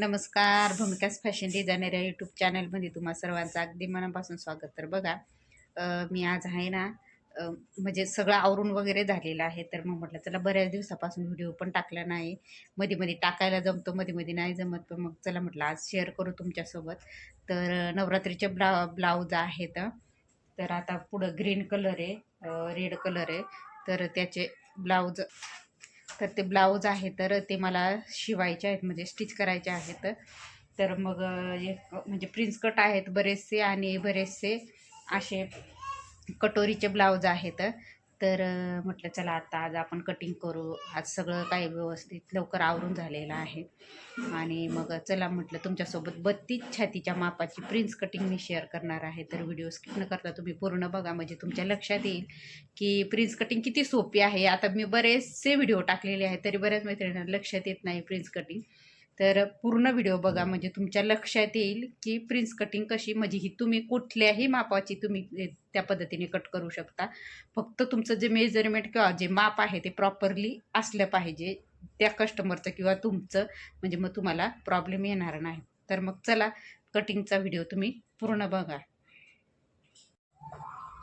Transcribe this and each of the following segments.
नमस्कार. भूमिकास fashion designer या यूट्यूब चॅनलमध्ये तुम्हा सर्वांचं अगदी मनापासून स्वागत. तर बघा मी आज आहे ना म्हणजे सगळं आवरून वगैरे झालेलं आहे. तर मग म्हटलं चला बऱ्याच दिवसापासून व्हिडिओ पण टाकला नाही. मध्ये मध्ये टाकायला जमतो मध्ये मध्ये नाही जमत. पण मग चला म्हटलं आज शेअर करू तुमच्यासोबत. तर नवरात्रीचे ब्ला ब्लाऊज आहेत. तर आता पुढं ग्रीन कलर आहे रेड कलर आहे. तर त्याचे ब्लाऊज तर ते ब्लाऊज आहे तर ते मला शिवायचे आहेत म्हणजे स्टिच करायचे आहेत. तर मग एक म्हणजे प्रिन्स कट आहेत बरेचसे आणि बरेचसे असे कटोरीचे ब्लाऊज आहेत. तर म्हटलं चला आता आज आपण कटिंग करू. आज सगळं काही व्यवस्थित लवकर आवरून झालेलं आहे. आणि मग चला म्हटलं तुमच्यासोबत बत्तीस छातीच्या मापाची प्रिन्स कटिंग मी शेअर करणार आहे. तर व्हिडिओ स्किप न करता तुम्ही पूर्ण बघा. म्हणजे तुमच्या लक्षात येईल की प्रिन्स कटिंग किती सोपी आहे. आता मी बरेचसे व्हिडिओ टाकलेले आहेत. तरी बऱ्याच मैत्रिणींना लक्षात येत नाही प्रिन्स कटिंग तर पूर्ण व्हिडिओ बघा म्हणजे तुमच्या लक्षात येईल की प्रिन्स कटिंग कशी म्हणजे ही तुम्ही कुठल्याही मापाची तुम्ही त्या पद्धतीने कट करू शकता. फक्त तुमचं जे मेजरमेंट किंवा जे माप आहे ते प्रॉपरली असलं पाहिजे त्या कस्टमरचं किंवा तुमचं म्हणजे मग तुम्हाला प्रॉब्लेम येणार नाही. तर मग चला कटिंगचा व्हिडिओ तुम्ही पूर्ण बघा.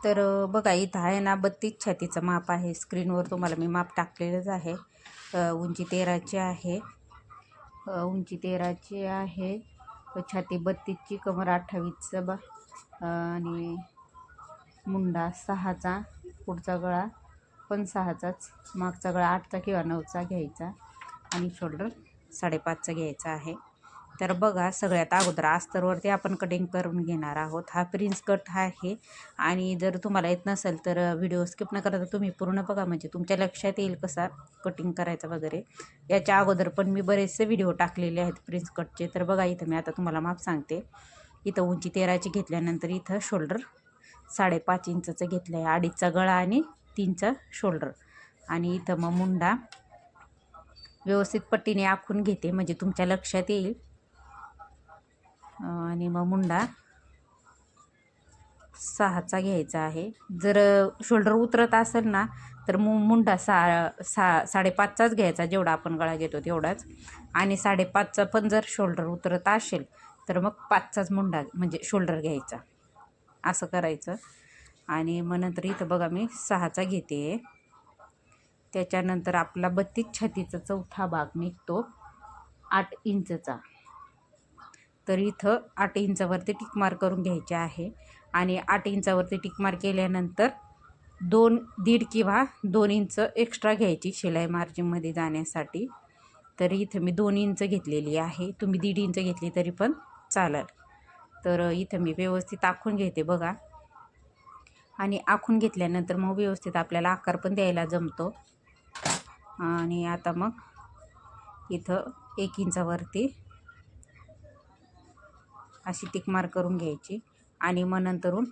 तर बघा इथं आहे ना बत्तीस छातीचं माप आहे. स्क्रीनवर तुम्हाला मी माप टाकलेलंच आहे. उंची तेराची आहे. उंची तेराची आहे. छाती बत्तीसची कमर अठ्ठावीसचं बा. आणि मुंडा सहाचा पुढचा गळा पण सहाचाच मागचा गळा आठचा किंवा नऊचा घ्यायचा आणि शोल्डर साडेपाचचा घ्यायचा आहे. तर बघा सगळ्यात अगोदर अस्तरवरती आपण कटिंग करून घेणार आहोत. हा प्रिन्स कट हा आहे. आणि जर तुम्हाला येत नसेल तर व्हिडिओ स्किप न करता तुम्ही पूर्ण बघा. म्हणजे तुमच्या लक्षात येईल कसा कटिंग करायचा वगैरे. याच्या अगोदर पण मी बरेचसे व्हिडिओ टाकलेले आहेत प्रिन्स कटचे तर बघा इथं मी आता तुम्हाला माप सांगते. इथं उंची तेराची घेतल्यानंतर इथं शोल्डर साडेपाच इंचचं घेतलं आहे अडीचचा गळा आणि तीनचा शोल्डर आणि इथं मग मुंडा व्यवस्थित पट्टीने आखून घेते. म्हणजे तुमच्या लक्षात येईल. आणि मग मुंडा सहाचा घ्यायचा आहे. जर शोल्डर उतरत असेल ना तर मु मुंडा सा सा साडेपाचचाच घ्यायचा जेवढा आपण गळा घेतो तेवढाच. आणि साडेपाचचा पण जर शोल्डर उतरत असेल तर मग पाचचाच मुंडा म्हणजे शोल्डर घ्यायचा. असं करायचं. आणि मग नंतर इथं बघा मी सहाचा घेते. त्याच्यानंतर आपला बत्तीस छातीचा चौथा भाग निघतो आठ इंचचा. तर इथं आठ इंचावरती टिकमार करून घ्यायचे आहे. आणि आठ इंचावरती टिकमार केल्यानंतर दोन दीड किंवा दोन इंच एक्स्ट्रा घ्यायची शिलाई मार्जिनमध्ये जाण्यासाठी. तर इथं मी दोन इंच घेतलेली आहे. तुम्ही दीड इंच घेतली तरी पण चालेल. तर इथं मी व्यवस्थित आखून घेते बघा. आणि आखून घेतल्यानंतर मग व्यवस्थित आपल्याला आकार पण द्यायला जमतो. आणि आता मग इथं एक इंचावरती अशी टिकमार करून घ्यायची आणि मग नंतरून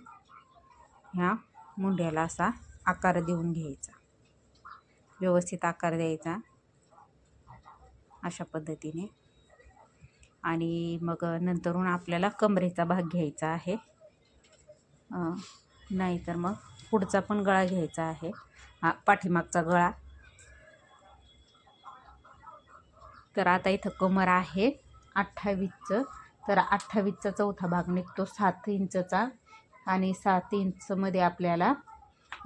ह्या मुंड्याला असा आकार देऊन घ्यायचा. व्यवस्थित आकार द्यायचा. अशा पद्धतीने. आणि मग नंतरून आपल्याला कमरेचा भाग घ्यायचा आहे. नाहीतर मग पुढचा पण गळा घ्यायचा आहे. हा पाठीमागचा गळा. तर आता इथं कमर आहे अठ्ठावीसचं. तर अठ्ठावीसचा चौथा भाग निघतो सात इंचचा आणि सात इंचमध्ये आपल्याला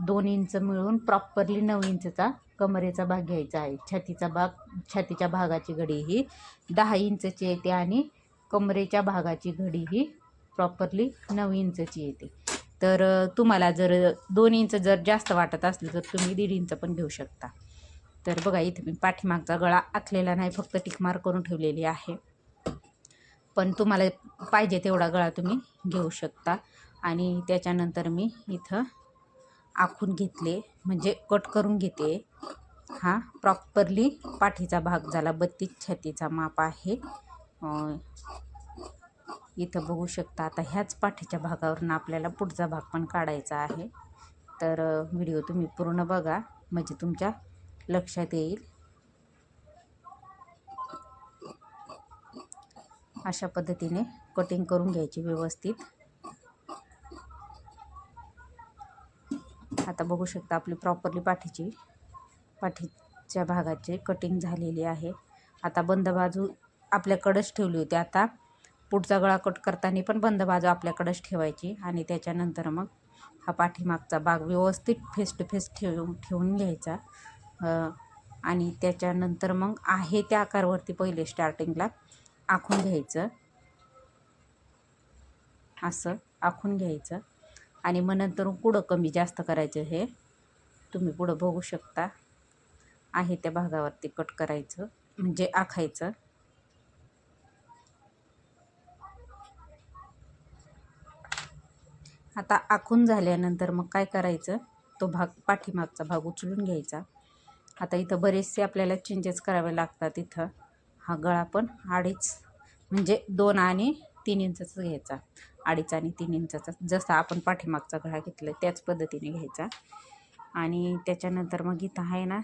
दोन इंच मिळून प्रॉपरली नऊ इंचचा कमरेचा भाग घ्यायचा आहे. छातीचा भाग छातीच्या भागाची घडी ही दहा इंचची येते आणि कमरेच्या भागाची घडी ही प्रॉपरली नऊ इंचची येते. तर तुम्हाला जर दोन इंच जर जास्त वाटत असलं तर तुम्ही दीड इंच पण घेऊ शकता. तर बघा इथे मी पाठीमागचा गळा आखलेला नाही फक्त टिकमार करून ठेवलेली आहे. पण तुम्हाला पाहिजे तेवढा गळा तुम्ही घेऊ शकता. आणि त्याच्यानंतर मी इथं आखून घेतले म्हणजे कट करून घेते. हा प्रॉपरली पाठीचा भाग झाला बत्तीस छातीचा माप आहे. इथं बघू शकता आता ह्याच पाठीच्या भागावरून आपल्याला पुढचा भाग पण काढायचा आहे. तर व्हिडिओ तुम्ही पूर्ण बघा म्हणजे तुमच्या लक्षात येईल. अशा पद्धतीने कटिंग करून घ्यायची व्यवस्थित. आता बघू शकता आपली प्रॉपरली पाठीची पाठीच्या भागाची कटिंग झालेली आहे. आता बंद बाजू आपल्याकडंच ठेवली होती. आता पुढचा गळा कट करताना पण बंद बाजू आपल्याकडंच ठेवायची आणि त्याच्यानंतर मग हा पाठीमागचा भाग व्यवस्थित फेस टू फेस ठेवून ठेवून घ्यायचा. आणि त्याच्यानंतर मग आहे त्या आकारवरती पहिले स्टार्टिंगला आखून घ्यायचं. असं आखून घ्यायचं. आणि मग नंतर पुढं कमी जास्त करायचं हे तुम्ही पुढं बघू शकता. आहे त्या भागावरती कट करायचं म्हणजे आखायचं. आता आखून झाल्यानंतर मग काय करायचं? तो भाग पाठीमागचा भाग उचलून घ्यायचा. आता इथं बरेचसे आपल्याला चेंजेस करावे लागतात इथं. हा गळा पण अडीच म्हणजे दोन आणि तीन इंचाचा घ्यायचा. अडीच आणि तीन इंचाचा. जसा आपण पाठीमागचा गळा घेतला त्याच पद्धतीने घ्यायचा. आणि त्याच्यानंतर मग इथं आहे ना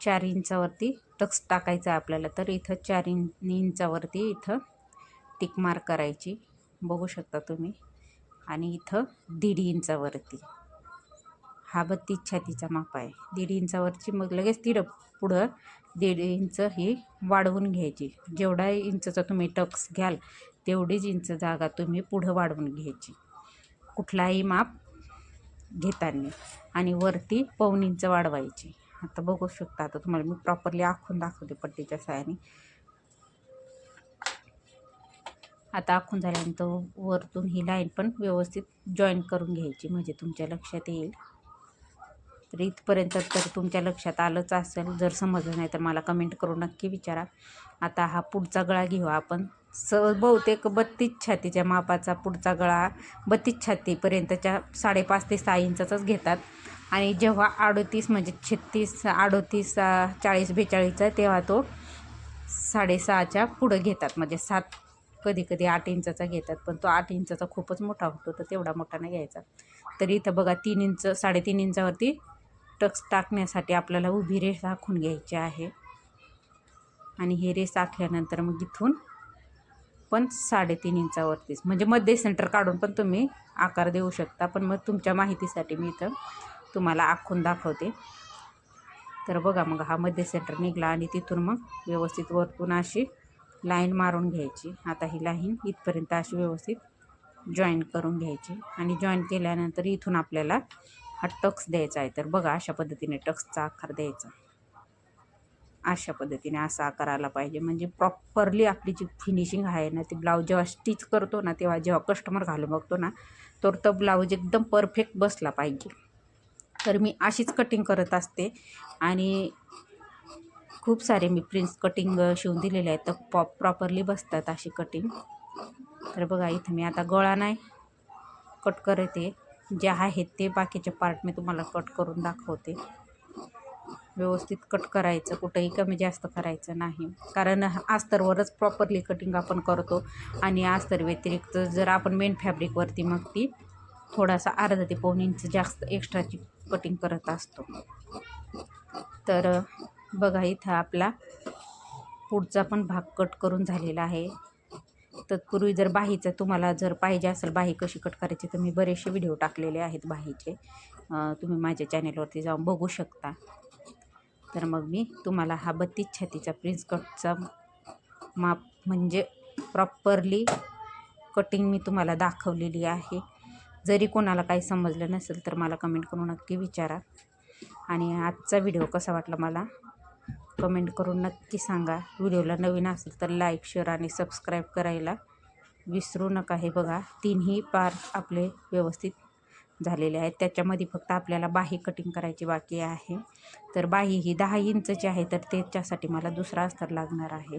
चार इंचावरती टक्स टाकायचा आपल्याला. तर इथं चार इन इंचावरती इथं टिक मार्क करायची. बघू शकता तुम्ही. आणि इथं दीड इंचावरती. हा बत्तीस छातीचा माप आहे. दीड इंचावरची मग लगेच तिथं पुढं दीड इंच ही वाढवून घ्यायची. जेवढा इंचचा तुम्ही टक्स घ्याल तेवढीच इंच जागा तुम्ही पुढं वाढवून घ्यायची. कुठलाही माप घेताना. आणि वरती पाऊन इंच वाढवायची. आता बघू शकता आता तुम्हाला मी प्रॉपरली आखून दाखवते पट्टीच्या सायाने आता आखून झाल्यानंतर वरतून ही लाईन पण व्यवस्थित जॉईन करून घ्यायची. म्हणजे तुमच्या लक्षात येईल. तर इथपर्यंत तर तुमच्या लक्षात आलंच असेल. जर समजलं नाही तर मला कमेंट करून नक्की विचारा. आता हा पुढचा गळा घेऊ आपण. स बहुतेक बत्तीस छातीच्या मापाचा पुढचा गळा बत्तीस छातीपर्यंतच्या साडेपाच ते सहा इंचाचाच घेतात. आणि जेव्हा अडोतीस म्हणजे छत्तीस अडोतीस चाळीस बेचाळीसचा तेव्हा तो साडेसहाच्या पुढं घेतात. म्हणजे सात कधी कधी आठ इंचाचा घेतात पण तो आठ इंचाचा खूपच मोठा होतो तर तेवढा मोठा नाही घ्यायचा. तर इथं बघा तीन इंच साडेतीन इंचावरती टक्स टाकण्यासाठी आपल्याला उभी रेस आखून घ्यायची आहे. आणि हे रेस आखल्यानंतर मग इथून पण साडेतीन इंचावरतीच म्हणजे मध्ये सेंटर काढून पण तुम्ही आकार देऊ शकता. पण मग तुमच्या माहितीसाठी मी इथं तुम्हाला आखून दाखवते. तर बघा मग हा मध्य सेंटर निघाला आणि तिथून मग व्यवस्थित वरतून अशी लाईन मारून घ्यायची. आता ही लाईन इथपर्यंत अशी व्यवस्थित जॉईन करून घ्यायची. आणि जॉईन केल्यानंतर इथून आपल्याला हा टक्स द्यायचा आहे. तर बघा अशा पद्धतीने टक्सचा आकार द्यायचा. अशा पद्धतीने असा आकारला पाहिजे. म्हणजे प्रॉपरली आपली जी फिनिशिंग आहे ना ती ब्लाऊज जेव्हा स्टिच करतो ना तेव्हा जेव्हा कस्टमर घालून बघतो ना तर तो ब्लाऊज एकदम परफेक्ट बसला पाहिजे. तर मी अशीच कटिंग करत असते. आणि खूप सारे मी प्रिन्स कटिंग शिवून दिलेले आहेत. तर पॉ प्रॉपरली बसतात अशी कटिंग तर बघा इथं मी आता गळा नाही. कट करते. जे आहेत ते बाकीचे पार्ट मी तुम्हाला कट करून दाखवते. व्यवस्थित कट करायचं कुठंही कमी जास्त करायचं नाही. कारण अस्तरवरच प्रॉपरली कटिंग आपण करतो आणि अस्तर व्यतिरिक्त जर आपण मेन फॅब्रिकवरती मग ती थोडासा अर्धा ते पाऊन इंच जास्त एक्स्ट्राची कटिंग करत असतो. तर बघा इथं आपला पुढचा पण भाग कट करून झालेला आहे. तत्पूर्वी जर बाहीचं तुम्हाला जर पाहिजे असेल बाही कशी कट करायची तर मी बरेचसे व्हिडिओ टाकलेले आहेत बाहीचे. तुम्ही माझ्या चॅनेलवरती जाऊन बघू शकता. तर मग मी तुम्हाला हा बत्तीस छातीचा प्रिन्स कटचा माप म्हणजे प्रॉपरली कटिंग मी तुम्हाला दाखवलेली आहे. जरी कोणाला काही समजलं नसेल तर मला कमेंट करून नक्की विचारा. आणि आजचा व्हिडिओ कसा वाटला मला? कमेंट करून नक्की सांगा. व्हिडिओला नवीन असेल तर लाईक शेअर आणि सबस्क्राईब करायला विसरू नका. हे बघा तीनही पार आपले व्यवस्थित झालेले आहेत. त्याच्यामध्ये फक्त आपल्याला बाही कटिंग करायची बाकी आहे. तर बाही ही दहा इंचची आहे तर त्याच्यासाठी मला दुसरा अस्तर लागणार आहे.